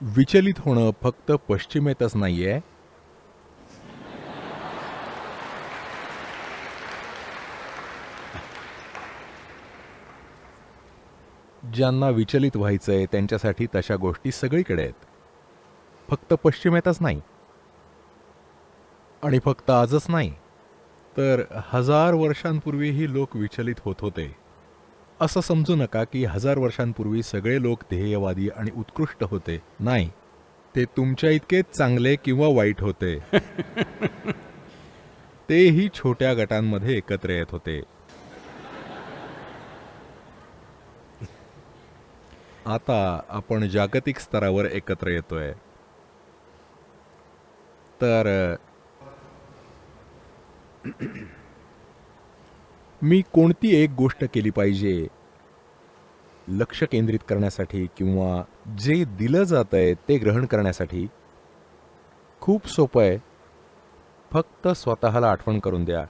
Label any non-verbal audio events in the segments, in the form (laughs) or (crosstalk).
विचलित होणं फक्त पश्चिमेतच नाहीये. ज्यांना विचलित व्हायचंय त्यांच्यासाठी तशा गोष्टी सगळीकडे आहेत. फक्त पश्चिमेतच नाही. आणि फक्त आजच नाही. तर हजार वर्षांपूर्वीही लोक विचलित होत होते. असं समजू नका की हजार वर्षांपूर्वी सगळे लोक ध्येयवादी आणि उत्कृष्ट होते. नाही. ते तुमच्या इतकेच चांगले किंवा वाईट होते. (laughs) तेही छोट्या गटांमध्ये एकत्र येत होते. आता आपण जागतिक स्तरावर एकत्र येतोय. तर मी कोणती एक गोष्ट केली पाहिजे? लक्ष केंद्रित करण्यासाठी किंवा जे दिलं जात आहे ते ग्रहण करण्यासाठी? खूप सोपं आहे. फक्त स्वतःला आठवण करून द्या.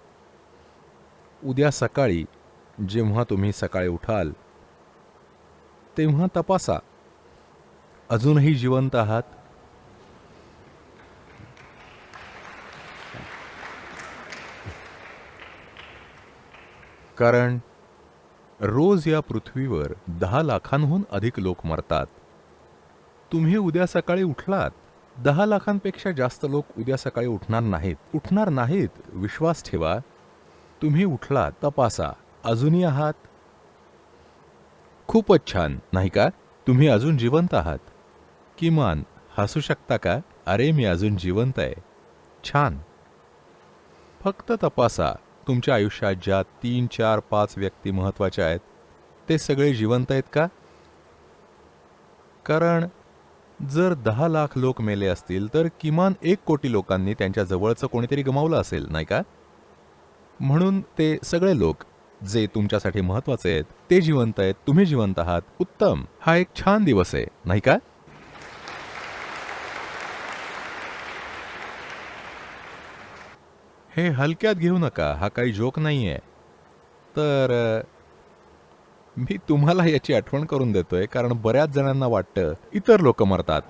उद्या सकाळी जेव्हा तुम्ही सकाळी उठाल तेव्हा तपासा. अजूनही जिवंत आहात? कारण रोज या पृथ्वीवर दहा लाखांहून अधिक लोक मरतात. तुम्ही उद्या सकाळी उठलात दहा लाखांपेक्षा जास्त लोक उद्या सकाळी उठणार नाहीत. उठणार नाहीत विश्वास ठेवा. तुम्ही उठला तपासा. अजूनही आहात? खूपच छान नाही का? तुम्ही अजून जिवंत आहात. किमान हसू शकता का? अरे मी अजून जिवंत आहे. छान. फक्त तपासा. तुमच्या आयुष्यात ज्या तीन चार पाच व्यक्ती महत्त्वाच्या आहेत ते सगळे जिवंत आहेत का? कारण जर दहा लाख लोक मेले असतील तर किमान एक कोटी लोकांनी त्यांच्या जवळचं कोणीतरी गमावलं असेल नाही का? म्हणून ते सगळे लोक जे तुमच्यासाठी महत्त्वाचे आहेत ते जिवंत आहेत तुम्ही जिवंत आहात उत्तम. हा एक छान दिवस आहे नाही का? हे हलक्यात घेऊ नका हा काही जोक आहे तर मी तुम्हाला याची आठवण करून देतोय कारण बऱ्याच जणांना वाटतं इतर लोक मरतात.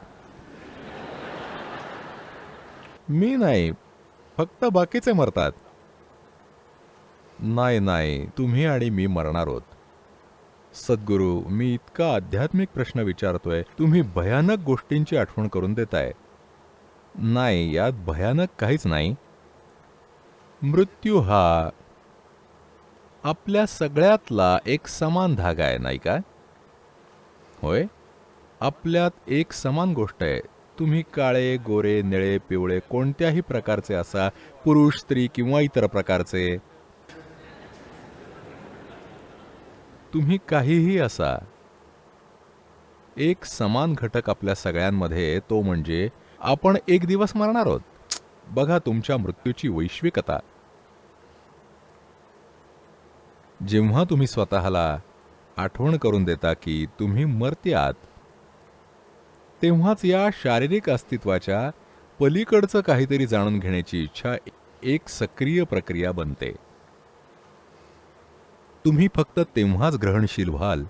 मी नाही फक्त बाकीचे मरतात. नाही नाही तुम्ही आणि मी मरणार आहोत. सद्गुरू मी इतका आध्यात्मिक प्रश्न विचारतोय तुम्ही भयानक गोष्टींची आठवण करून देताय. नाही यात भयानक काहीच नाही. मृत्यू हा आपल्या सगळ्यातला एक समान धागा आहे नाही का? होय? आपल्यात एक समान गोष्ट आहे. तुम्ही काळे गोरे निळे पिवळे कोणत्याही प्रकारचे असा पुरुष स्त्री किंवा इतर प्रकारचे. तुम्ही काहीही असा एक समान घटक आपल्या सगळ्यांमध्ये तो म्हणजे आपण एक दिवस मरणार आहोत. बघा तुमच्या मृत्यूची वैश्विकता. जेव्हा तुम्ही स्वतःला आठवण करून देता की तुम्ही मरते आहात तेव्हाच या शारीरिक अस्तित्वाच्या पलीकडचं काहीतरी जाणून घेण्याची इच्छा एक सक्रिय प्रक्रिया बनते. तुम्ही फक्त तेव्हाच ग्रहणशील व्हाल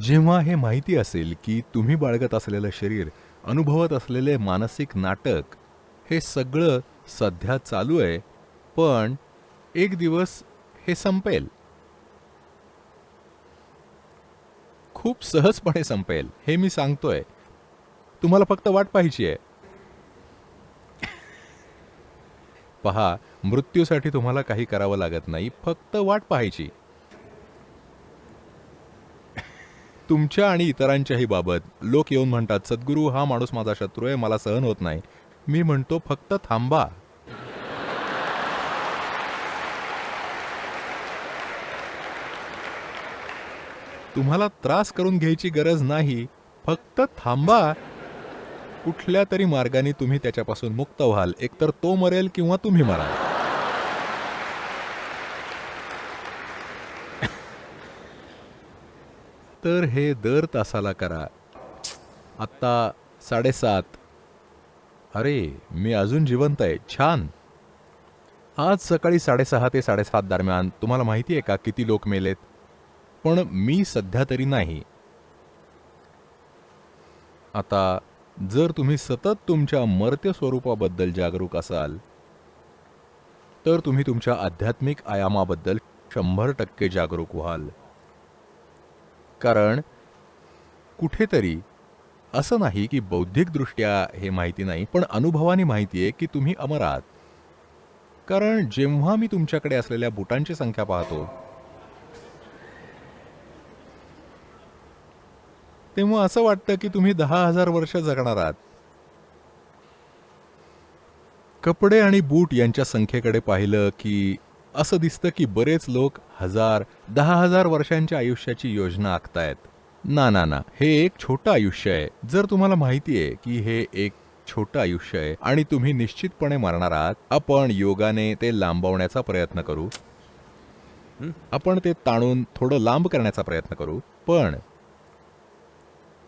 जेव्हा हे माहिती असेल की तुम्ही बाळगत असलेलं शरीर अनुभवत असलेले मानसिक नाटक हे सगळं सध्या चालू आहे पण एक दिवस हे संपेल. खूप सहजपणे संपेल हे मी सांगतोय. तुम्हाला फक्त वाट पाहिजे आहे. पहा मृत्यूसाठी तुम्हाला काही करावं लागत नाही फक्त वाट पाहायची. तुमच्या आणि इतरांच्याही बाबत लोक येऊन म्हणतात सद्गुरू हा माणूस माझा शत्रू आहे मला सहन होत नाही. मी म्हणतो फक्त थांबा. तुम्हाला त्रास करून घ्यायची गरज नाही. फक्त थांबा. कुठल्या तरी मार्गाने तुम्ही त्याच्यापासून मुक्त व्हाल. एकतर तो मरेल किंवा तुम्ही मराल. तर हे दर तासाला करा. आत्ता साडेसात. अरे मी अजून जिवंत आहे. छान. आज सकाळी साडेसहा ते साडेसात दरम्यान तुम्हाला माहिती आहे का किती लोक मेलेत? पण मी सध्या तरी नाही. आता जर तुम्ही सतत तुमच्या मर्त्य स्वरूपाबद्दल जागरूक असाल तर तुम्ही तुमच्या आध्यात्मिक आयामाबद्दल शंभर टक्के जागरूक व्हाल. कारण कुठेतरी असं नाही की बौद्धिकदृष्ट्या हे माहिती नाही पण अनुभवाने माहिती आहे की तुम्ही अमर आहात कारण जेव्हा मी तुमच्याकडे असलेल्या बुटांची संख्या पाहतो तेव्हा असं वाटतं की तुम्ही दहा हजार वर्ष जगणार आहात. कपडे आणि बूट यांच्या संख्येकडे पाहिलं की असं दिसतं की बरेच लोक हजार दहा हजार वर्षांच्या आयुष्याची योजना आखतायत. ना ना ना. हे एक छोटं आयुष्य आहे. जर तुम्हाला माहिती आहे की हे एक छोटं आयुष्य आहे आणि तुम्ही निश्चितपणे मरणार आहात आपण योगाने ते लांबवण्याचा प्रयत्न करू. आपण ते ताणून थोडं लांब करण्याचा प्रयत्न करू. पण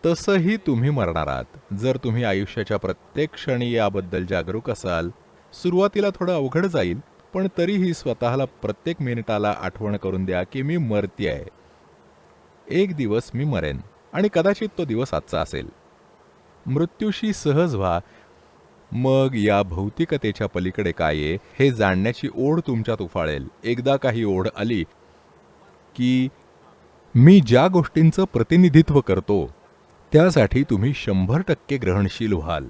तसंही तुम्ही मरणार आहात. जर तुम्ही आयुष्याच्या प्रत्येक क्षणी याबद्दल जागरूक असाल सुरुवातीला थोडं अवघड जाईल पण तरीही स्वतःला प्रत्येक मिनिटाला आठवण करून द्या की मी मरती आहे एक दिवस मी मरेन आणि कदाचित तो दिवस आजचा असेल. मृत्यूशी सहज व्हा. मग या भौतिकतेच्या पलीकडे काय आहे हे जाणण्याची ओढ तुमच्यात उफाळेल. एकदा काही ओढ आली की मी ज्या गोष्टींचं प्रतिनिधित्व करतो त्यासाठी तुम्ही शंभर टक्के ग्रहणशील व्हाल.